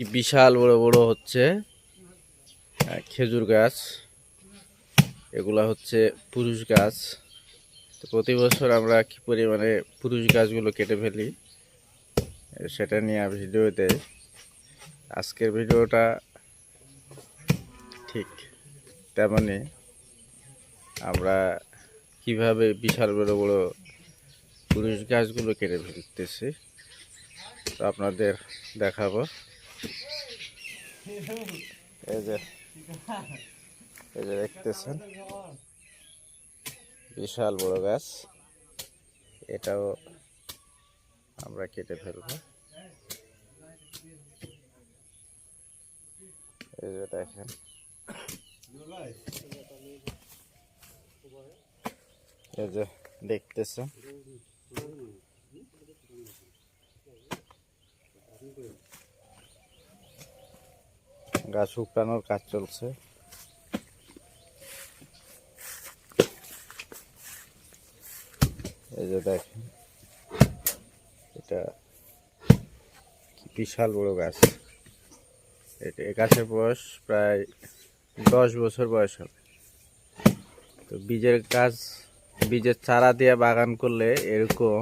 কি বিশাল বড় বড় হচ্ছে খেজুর গাছ। এগুলা হচ্ছে পুরুষ গাছ। তো প্রতি বছর আমরা কি পরিমাণে পুরুষ গাছগুলো কেটে ফেলি, সেটা নিয়ে ভিডিওতে আজকের ভিডিওটা ঠিক তেমনই আমরা কীভাবে বিশাল বড় বড় পুরুষ গাছগুলো কেটে ফেলতেছি, তো আপনাদের দেখাবো। এই যে এই যে দেখতেছেন, বিশাল বড় গাছ। এটাও আমরা কেটে ফেলব। এই যে দেখেন, এই যে দেখতেছেন। গাছ উপড়ানোর কাজ চলছে। এই যে দেখেন, এটা বিশাল বড় গাছ। এটা এ গাছের বয়স প্রায় দশ বছর বয়স হবে। তো বীজের গাছ বীজের চারা দিয়ে বাগান করলে এরকম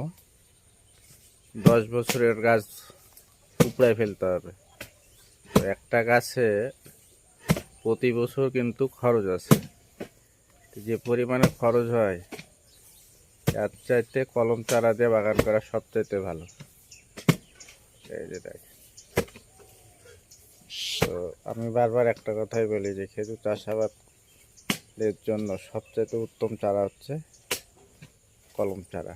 দশ বছরের গাছ উপড়ায় ফেলতে হবে। একটা গাছে প্রতি বছর কিন্তু খরচ আছে। যে পরিমাণে খরচ হয়, তার চাইতে কলম চারা দিয়ে বাগান করা সবচাইতে ভালো। এই যে দেখ। তো আমি বারবার একটা কথাই বলি যে খেজুর চাষাবাদের জন্য সবচাইতে উত্তম চারা হচ্ছে কলম চারা।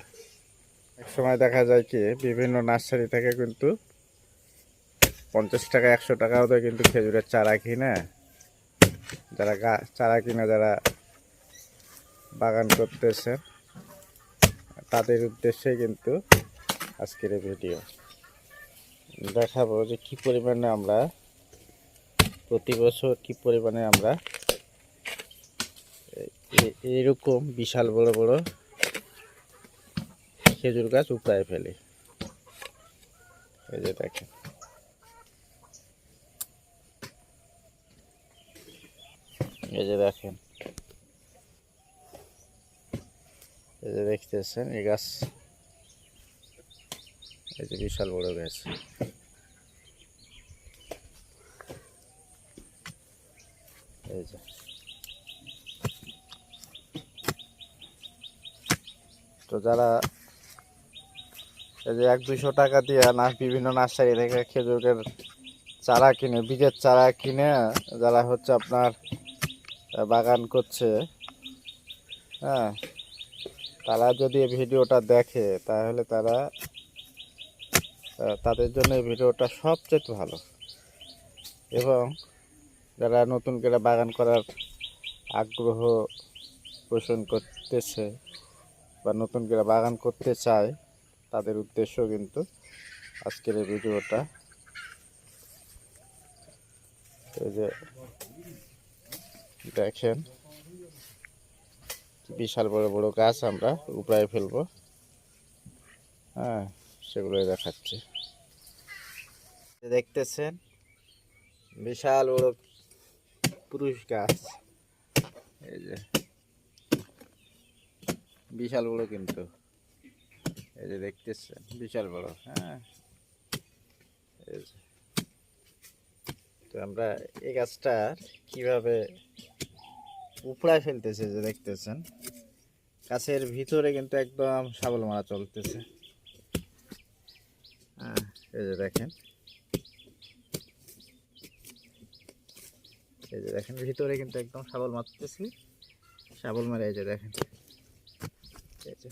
এক সময় দেখা যায় কি, বিভিন্ন নার্সারি থেকে কিন্তু পঞ্চাশ টাকা, একশো টাকাও তো কিন্তু খেজুরের চারা কিনে। যারা গা, চারা কিনে যারা বাগান করতেছে, তাদের উদ্দেশ্যে কিন্তু আজকের এই ভিডিও। দেখাবো যে কি পরিমাণে আমরা প্রতি বছর কি পরিমাণে আমরা এ- এ- এইরকম বিশাল বড় বড় খেজুর গাছ উপড়ায় ফেলি। এই যে দেখেন। এই যে দেখেন। এই যে দেখতেছেন, এই গাছ। এই যে বিশাল বড় গাছ। এই যে। তো যারা এই যে এক দুইশো টাকা দিয়ে না বিভিন্ন নার্সারি থেকে খেজুরের চারা কিনে, বীজের চারা কিনে, যারা হচ্ছে আপনার বাগান করছে। হ্যাঁ তারা যদি ভিডিওটা দেখে, তাহলে তারা তাদের জন্য এই ভিডিওটা সবচেয়ে ভালো। এবং যারা নতুন করে বাগান করার আগ্রহ পোষণ করতেছে বা নতুন করে বাগান করতে চায়, তাদের উদ্দেশ্য কিন্তু আজকের এই ভিডিওটা। এই যে দেখেন বিশাল বড় বড় গাছ আমরা উপড়ায় ফেলব। হ্যাঁ সেগুলোই দেখাচ্ছি। দেখতেছেন, বিশাল বড় পুরুষ গাছ। এই যে, বিশাল বড় কিন্তু। এই যে দেখতেছেন, বিশাল বড় হ্যাঁ। তো আমরা এই গাছটা কীভাবে উপড়ায় ফেলতেছে যে দেখতেছেন। গাছের ভিতরে কিন্তু একদম সাবল মারা চলতেছে। হ্যাঁ এই যে দেখেন। এই যে দেখেন, ভিতরে কিন্তু একদম সাবল মারতেছি। সাবল মারে, এই যে দেখেন। এই যে।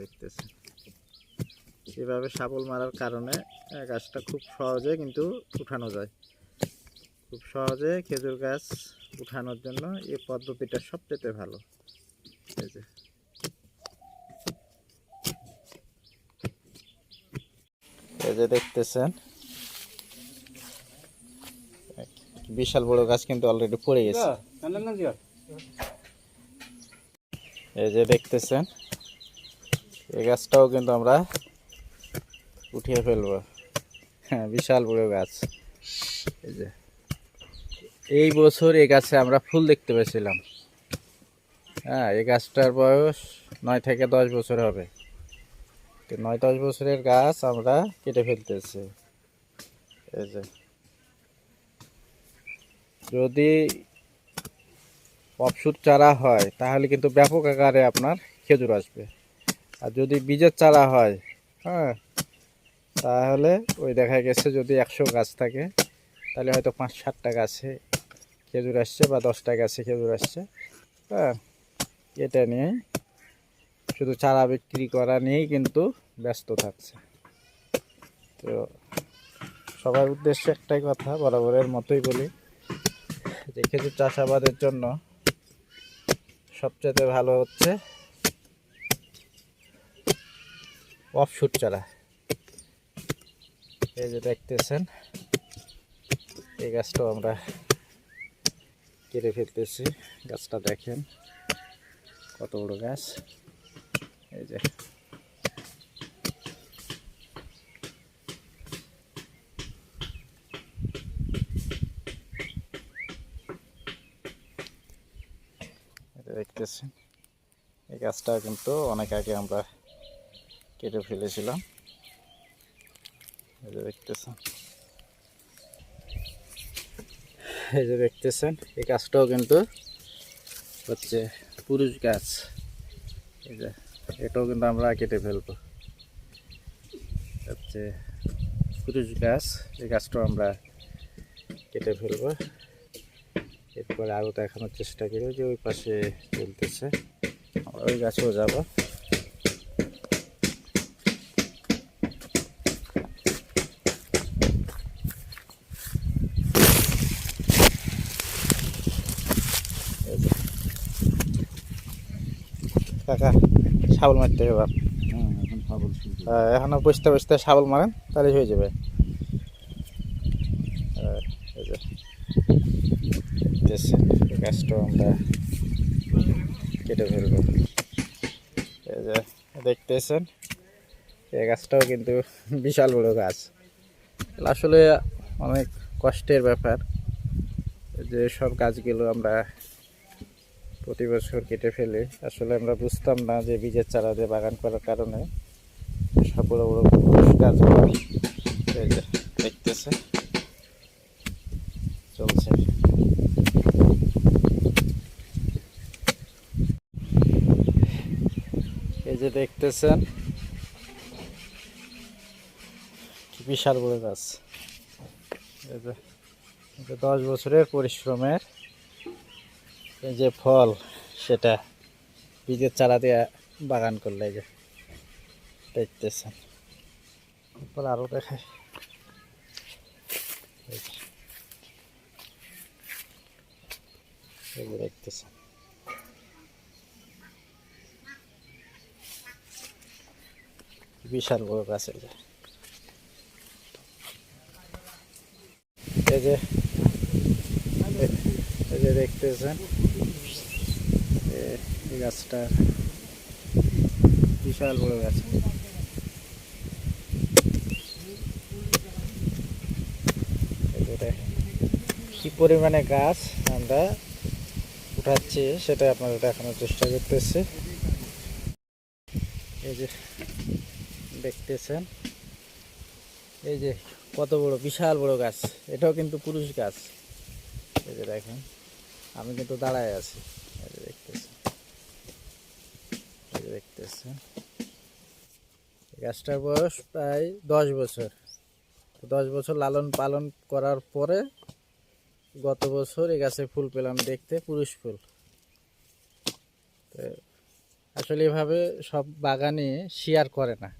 দেখতেছেন। এভাবে সাবল মারার কারণে গাছটা খুব সহজে কিন্তু উঠানো যায়। খুব সহজে খেজুর গাছ উঠানোর জন্য এই পদ্ধতিটা সবচেয়ে ভালো। এই যে। এই যে দেখতেছেন বিশাল বড় গাছ কিন্তু অলরেডি পড়ে গেছে। এই যে দেখতেছেন এই গাছটাও কিন্তু আমরা উঠিয়ে ফেলব। হ্যাঁ বিশাল বড় গাছ। এই বছর এই গাছে আমরা ফুল দেখতে পেয়েছিলাম। হ্যাঁ এই গাছটার বয়স নয় থেকে দশ বছর হবে। তো নয় দশ বছরের গাছ আমরা কেটে ফেলতেছি। এই যে। যদি অপসুর চারা হয়, তাহলে কিন্তু ব্যাপক আকারে আপনার খেজুর আসবে। আর যদি বীজের চারা হয় হ্যাঁ তাহলে ওই দেখা গেছে যদি একশো গাছ থাকে, তাহলে হয়তো পাঁচ সাতটা গাছে খেজুর আসছে বা দশটা গাছে খেজুর আসছে। হ্যাঁ এটা নিয়ে শুধু চারা বিক্রি করা নিয়েই কিন্তু ব্যস্ত থাকছে। তো সবার উদ্দেশ্যে একটাই কথা, বরাবরের মতোই বলি যে খেজুর চাষাবাদের জন্য সবচেয়ে ভালো হচ্ছে অফশুট চারা। এই যে দেখতেছেন, এই গাছটাও আমরা কেটে ফেলতেছি। গাছটা দেখেন, কত বড় গাছ। এই যে। দেখতেছেন, এই গাছটা কিন্তু অনেক আগে আমরা কেটে ফেলেছিলাম। দেখতেছেন। এই যে দেখতেছেন, এই গাছটাও কিন্তু হচ্ছে পুরুষ গাছ। এই যে, এটাও কিন্তু আমরা কেটে ফেলব। হচ্ছে পুরুষ গাছ, এই গাছটাও আমরা কেটে ফেলব। এরপরে আরও দেখানোর চেষ্টা করি যে ওই পাশে চলতেছে। ওই গাছেও যাব। কাকা শাবল মারতে হবে হ্যাঁ এখন পাগল শুরু করে। আহ, এখনও বসতে বসতে শাবল মারেন তাহলে হয়ে যাবে। গাছটাও আমরা কেটে ফেলব এই যে দেখতেছেন? এই গাছটাও কিন্তু বিশাল বড় গাছ। আসলে অনেক কষ্টের ব্যাপার যে সব গাছগুলো আমরা প্রতি বছর কেটে ফেলে। আসলে আমরা বুঝতাম না যে বীজের চারা দিয়ে বাগান করার কারণে সব বড় বড় যে দেখতেছে। চলছে। এই যে দেখতেছেন কি বিশাল বড় গাছ। এই যে দশ বছরের পরিশ্রমের এই যে ফল, সেটা বীজের চারা দিয়ে বাগান করলে যে দেখতেছেন। এরপর আরও দেখায় দেখতেছেন। বিশাল বড় গাছ এই যে এই যে দেখতেছেন। এই গাছটা বিশাল বড় গাছ। কি পরিমাণে গাছ আমরা উঠাচ্ছি সেটা আপনাদের দেখানোর চেষ্টা করতেছি। এই যে দেখতেছেন, এই যে কত বড়, বিশাল বড় গাছ। এটাও কিন্তু পুরুষ গাছ। এই যে দেখেন, আমি কিন্তু দাঁড়ায় আছি এই যে দেখতেছেন দেখতেছেন গাছটার বয়স প্রায় দশ বছর। দশ বছর লালন পালন করার পরে গত বছর এই গাছে ফুল পেলাম দেখতে, পুরুষ ফুল। আসলে এভাবে সব বাগানে শেয়ার করে না।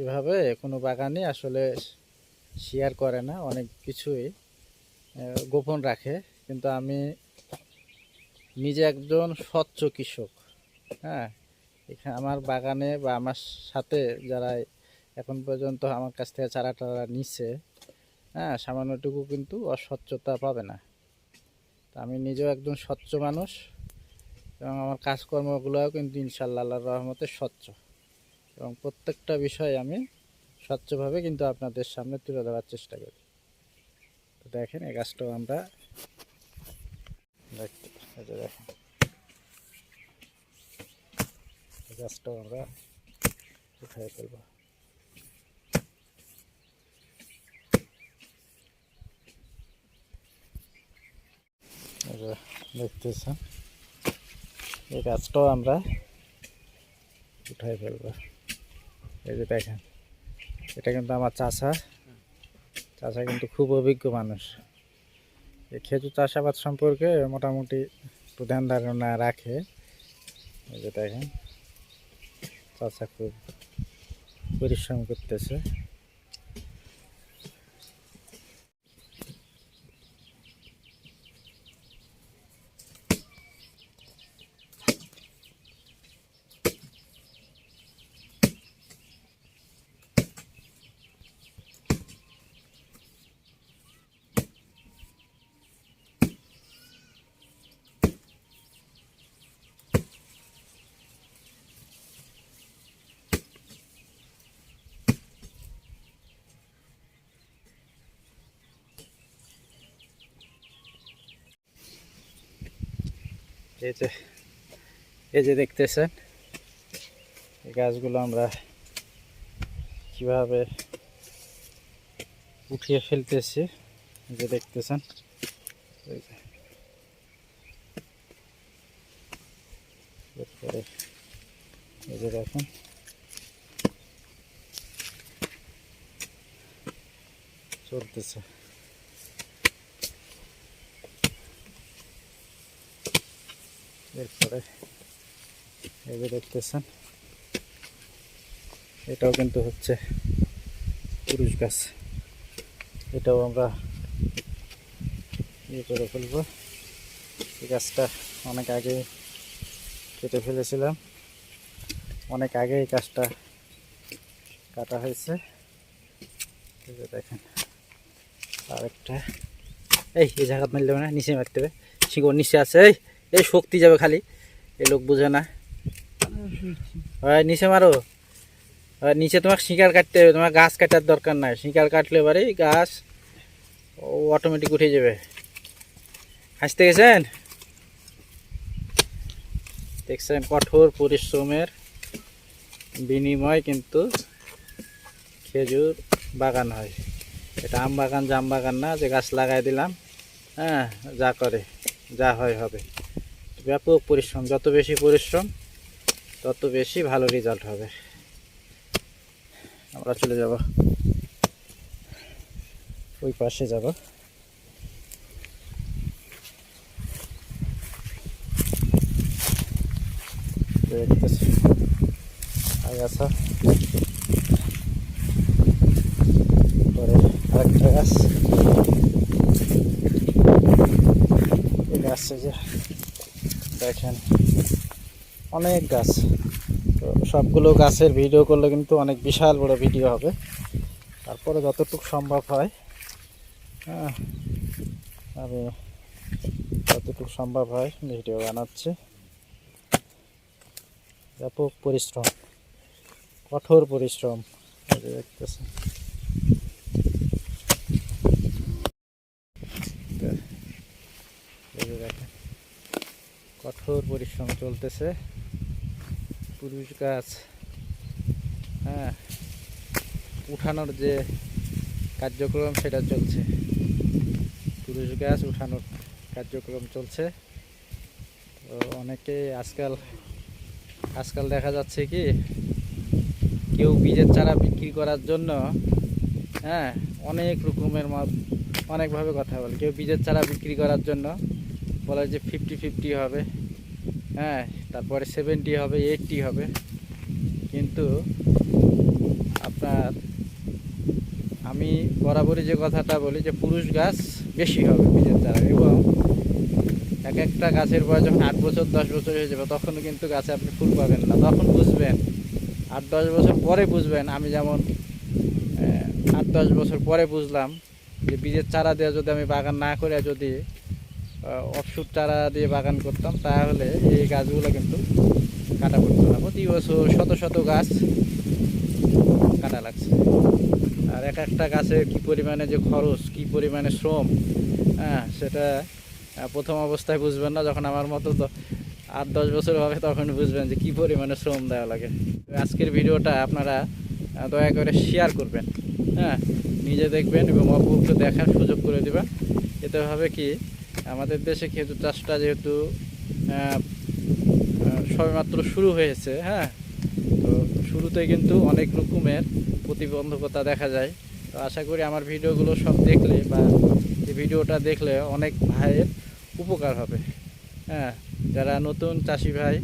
এভাবে কোনো বাগানে আসলে শেয়ার করে না, অনেক কিছুই গোপন রাখে। কিন্তু আমি নিজে একজন স্বচ্ছ কৃষক হ্যাঁ? এখানে আমার বাগানে বা আমার সাথে যারা এখন পর্যন্ত আমার কাছ থেকে চারা টারা নিচ্ছে হ্যাঁ সামান্যটুকু কিন্তু অস্বচ্ছতা পাবে না। তা আমি নিজেও একজন স্বচ্ছ মানুষ এবং আমার কাজকর্মগুলোও কিন্তু ইনশাল্লাহ আল্লাহর রহমতে স্বচ্ছ। এবং প্রত্যেকটা বিষয়ে আমি স্বচ্ছভাবে কিন্তু আপনাদের সামনে তুলে দেওয়ার চেষ্টা করি। তো দেখেন, এই গাছটাও আমরা দেখতে দেখেন এই গাছটাও আমরা উঠাই ফেলব দেখতেছেন এই গাছটাও আমরা উঠাই ফেলব। এই যে দেখেন, এটা কিন্তু আমার চাষা। চাষা কিন্তু খুব অভিজ্ঞ মানুষ। এই খেজুর চাষাবাদ সম্পর্কে মোটামুটি ধ্যান ধারণা রাখে। এই যে দেখেন। চাষা খুব পরিশ্রম করতেছে। এই যে এই যে দেখতেছেন এই গাছগুলো আমরা কীভাবে উঠিয়ে ফেলতেছি এই যে দেখতেছেন এই যে। এরপরে এই যে দেখেন চলতেছে এরপরে এই যে দেখতেছেন। এটাও কিন্তু হচ্ছে পুরুষ গাছ। এটাও আমরা ইয়ে করে ফেলব। এই গাছটা অনেক আগে কেটে ফেলেছিলাম। অনেক আগে এই গাছটা কাটা হয়েছে। দেখেন, আরেকটা। এই এই জায়গা মারলে না, নিচে মারতে হবে। শিকড় নিচে আছে, এই। এই শক্তি যাবে খালি। এই লোক বুঝে না। নিচে মারো। নিচে তোমার শিকার কাটতে হবে, তোমার গাছ কাটার দরকার নাই। শিকার কাটলে এবারে গাছ অটোমেটিক উঠে যাবে। হাসতে গেছেন? দেখছেন কঠোর পরিশ্রমের বিনিময় কিন্তু খেজুর বাগান হয়। এটা আম বাগান, জাম বাগান না, যে গাছ লাগাই দিলাম হ্যাঁ যা করে, যা হয় হবে। ব্যাপক পরিশ্রম, যত বেশি পরিশ্রম, তত বেশি ভালো রেজাল্ট হবে। আমরা চলে যাব। ওই পাশে যাব। আগাছা গাছ। এই যে দেখেন, অনেক গাছ। তো সবগুলো গাছের ভিডিও করলে কিন্তু অনেক বিশাল বড় ভিডিও হবে। তারপরে যতটুকু সম্ভব হয় হ্যাঁ আমি যতটুকু সম্ভব হয় ভিডিও বানাচ্ছি। ব্যাপক পরিশ্রম, কঠোর পরিশ্রম, এই যে দেখতেছেন তো এই যে দেখেন কঠোর পরিশ্রম চলতেছে। পুরুষ গাছ হ্যাঁ উঠানোর যে কার্যক্রম, সেটা চলছে। পুরুষ গাছ উঠানোর কার্যক্রম চলছে। তো অনেকে আজকাল আজকাল দেখা যাচ্ছে কি, কেউ বীজের চারা বিক্রি করার জন্য হ্যাঁ অনেক রকমের অনেকভাবে কথা বলে। কেউ বীজের চারা বিক্রি করার জন্য বলে যে ফিফটি ফিফটি হবে। হ্যাঁ তারপরে সেভেন্টি হবে এইটটি হবে। কিন্তু আপনার, আমি বরাবরই যে কথাটা বলি যে পুরুষ গাছ বেশি হবে বীজের চারা এবং এক একটা গাছের বয়স যখন আট বছর, দশ বছর হয়ে যাবে তখন কিন্তু গাছে আপনি ফুল পাবেন না। তখন বুঝবেন, আট, দশ বছর পরে বুঝবেন। আমি যেমন আট, দশ বছর পরে বুঝলাম যে বীজের চারা দেওয়া যদি আমি বাগান না করে যদি অফশুট চারা দিয়ে বাগান করতাম, তাহলে এই গাছগুলো কিন্তু কাটা পড়তো না। প্রতি বছর শত শত গাছ কাটা লাগছে। আর এক একটা গাছে কি পরিমাণে যে খরচ, কি পরিমাণে শ্রম হ্যাঁ সেটা প্রথম অবস্থায় বুঝবেন না। যখন আমার মতো দ- আট, দশ বছর হবে, তখন বুঝবেন যে কি পরিমাণে শ্রম দেওয়া লাগে। আজকের ভিডিওটা আপনারা দয়া করে শেয়ার করবেন। হ্যাঁ নিজে দেখবেন এবং অপরকে দেখার সুযোগ করে দেবেন। এতে হবে কি আমাদের দেশে খেজুর চাষটা যেহেতু সবেমাত্র শুরু হয়েছে হ্যাঁ? তো শুরুতে কিন্তু অনেক রকমের প্রতিবন্ধকতা দেখা যায়। তো আশা করি আমার ভিডিওগুলো সব দেখলে বা এই ভিডিওটা দেখলে অনেক ভাইয়ের উপকার হবে। হ্যাঁ যারা নতুন চাষি ভাই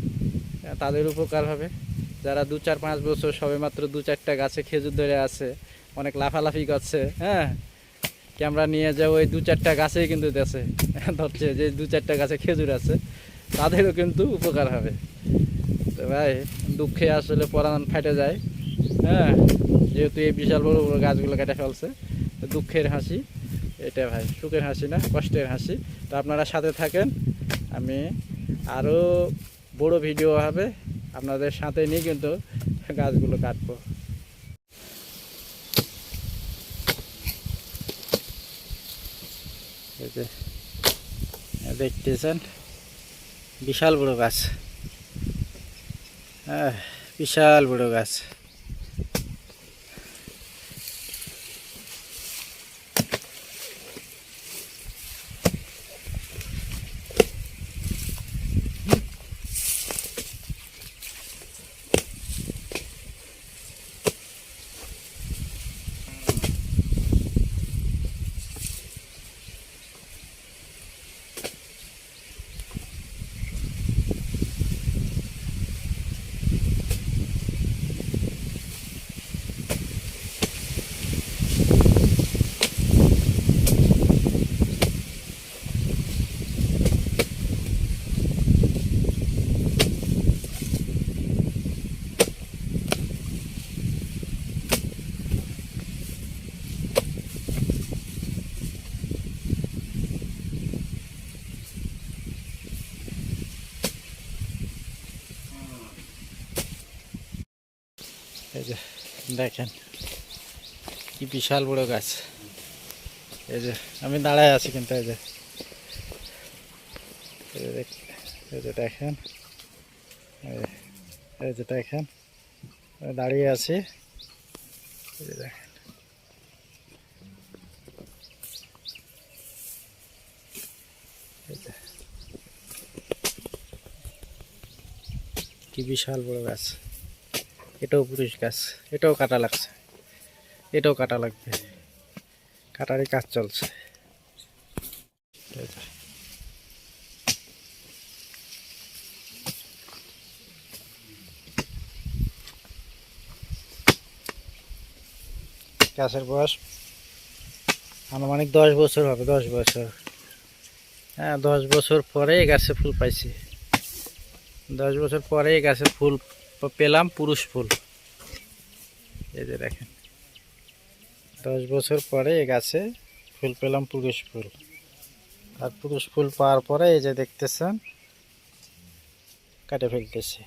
তাদের উপকার হবে। যারা দু চার পাঁচ বছর সবেমাত্র দু চারটা গাছে খেজুর ধরে আছে, অনেক লাফালাফি করছে হ্যাঁ? ক্যামেরা নিয়ে যাও ওই দু চারটা গাছেই কিন্তু দেশে। ধরছে যে দু চারটা গাছে খেজুর আছে। তাদেরও কিন্তু উপকার হবে। তো ভাই, দুঃখে আসলে পরাণ ফাটে যায়। হ্যাঁ যেহেতু এই বিশাল বড় বড় গাছগুলো কেটে ফেলছে দুঃখের হাসি। এটা ভাই, সুখের হাসি না, কষ্টের হাসি। তো আপনারা সাথে থাকেন। আমি আরও বড় ভিডিও হবে। আপনাদের সাথে নিয়ে কিন্তু গাছগুলো কাটবো। দেখতেছেন বিশাল বড় গাছ। হ্যাঁ বিশাল বড় গাছ এই যে দেখেন, কি বিশাল বড় গাছ। এই যে, আমি দাঁড়ায় আছি কিন্তু এই যে। দেখেন, এই- যে দেখেন দাঁড়িয়ে আছি। কি বিশাল বড় গাছ। এটাও পুরুষ গাছ, এটাও কাটা লাগছে, এটাও কাটা লাগবে। কাটারই কাজ চলছে। গাছের বয়স আনুমানিক দশ বছর হবে, দশ বছর। হ্যাঁ দশ বছর পরে গাছে ফুল পাইছি। দশ বছর পরে গাছে ফুল পেলাম পুরুষ ফুল। এই যে দেখেন। দশ বছর পরে এই গাছে ফুল পেলাম পুরুষ ফুল। আর পুরুষ ফুল পাওয়ার পরে এই যে দেখতেছেন, কাটে ফেলতেছে।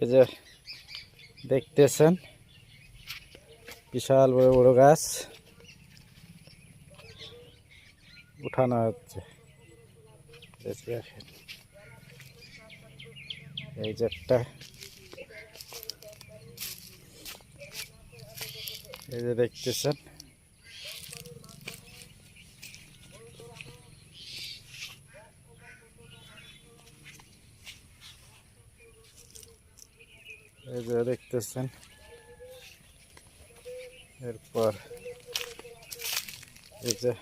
এই যে দেখতেছেন, বিশাল বড় বড় গাছ উঠানো হচ্ছে। দেখেন। এই যে একটা। এই যে দেখতেছেন। এই যে দেখতেছেন। এরপর এই যে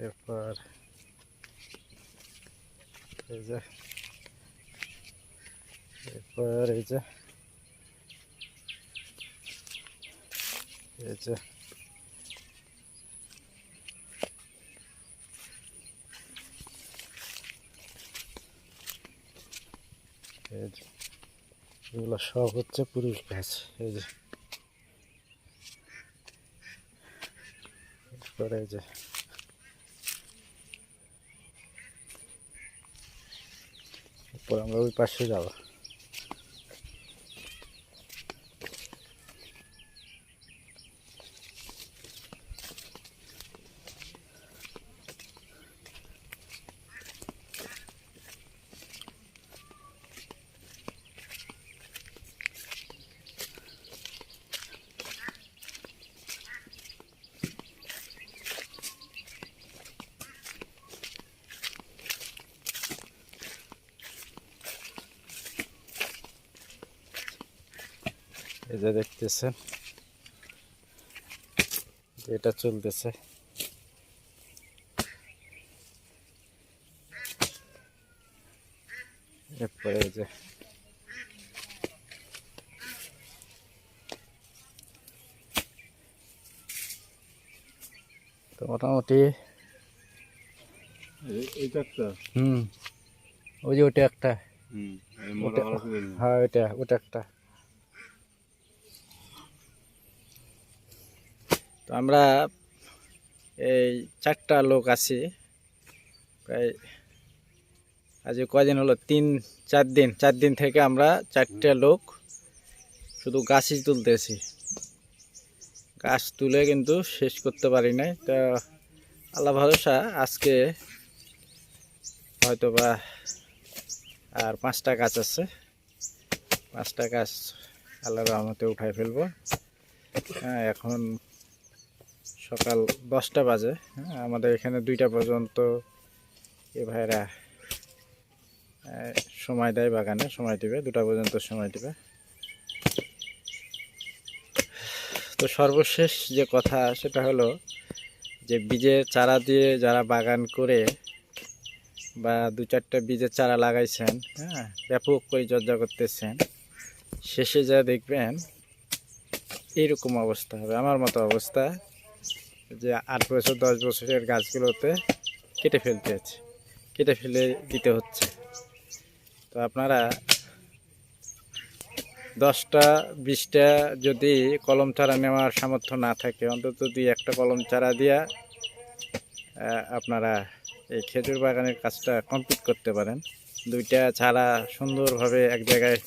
এরপর এই যে, এরপর এই যে এই যে এগুলো সব হচ্ছে পুরুষ গাছ এই যে। এরপরে এই যে তারপর আমরা ওই পাশে যাব। এই যে দেখতেছেন এটা চলতেছে। এরপরে যে তো মোটামুটি হুম ওই যে ওটা একটা। হ্যাঁ ওটা ওটা একটা। তো আমরা এই চারটা লোক আছি। প্রায় আজ কদিন হলো? তিন চার দিন। চার দিন থেকে আমরা চারটে লোক শুধু গাছই তুলতেছি। গাছ তুলে কিন্তু শেষ করতে পারি নাই। তো আল্লাহ ভরসা আজকে হয়তো বা আর পাঁচটা গাছ আছে। পাঁচটা গাছ আল্লাহ রহমতে উঠাই ফেলব। হ্যাঁ এখন সকাল দশটা বাজে হ্যাঁ? আমাদের এখানে দুইটা পর্যন্ত এ ভাইরা সময় দেয় বাগানে, সময় দিবে, দুটা পর্যন্ত সময় দিবে। তো সর্বশেষ যে কথা সেটা হলো যে বীজের চারা দিয়ে যারা বাগান করে বা দু চারটা বীজের চারা লাগাইছেন হ্যাঁ ব্যাপক পরিচর্যা করতেছেন, শেষে যা দেখবেন এইরকম অবস্থা হবে। আমার মতো অবস্থা যে আট বছর, দশ বছরের গাছগুলোতে কেটে ফেলতে হচ্ছে, কেটে ফেলে দিতে হচ্ছে। তো আপনারা দশটা, বিশটা যদি কলম চারা নেওয়ার সামর্থ্য না থাকে, অন্তত দুই একটা কলম চারা দিয়া আপনারা এই খেজুর বাগানের কাজটা কমপ্লিট করতে পারেন। দুইটা চারা সুন্দরভাবে এক জায়গায়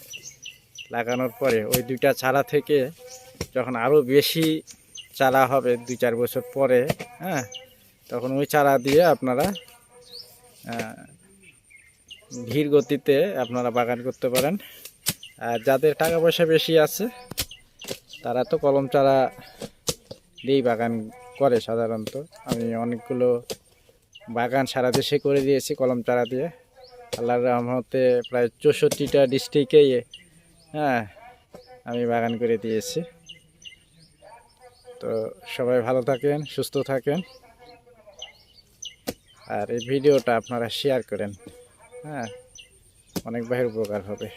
লাগানোর পরে ওই দুইটা চারা থেকে যখন আরও বেশি চারা হবে দুই চার বছর পরে হ্যাঁ? তখন ওই চারা দিয়ে আপনারা ধীর গতিতে আপনারা বাগান করতে পারেন। আর যাদের টাকা পয়সা বেশি আছে, তারা তো কলম চারা দিয়েই বাগান করে সাধারণত। আমি অনেকগুলো বাগান সারা দেশে করে দিয়েছি কলম চারা দিয়ে। আল্লাহর রহমতে প্রায় চৌষট্টিটা ডিস্ট্রিক্টেই হ্যাঁ আমি বাগান করে দিয়েছি। তো সবাই ভালো থাকেন, সুস্থ থাকেন। আর এই ভিডিওটা আপনারা শেয়ার করেন। হ্যাঁ অনেক ভাইয়ের উপকার হবে।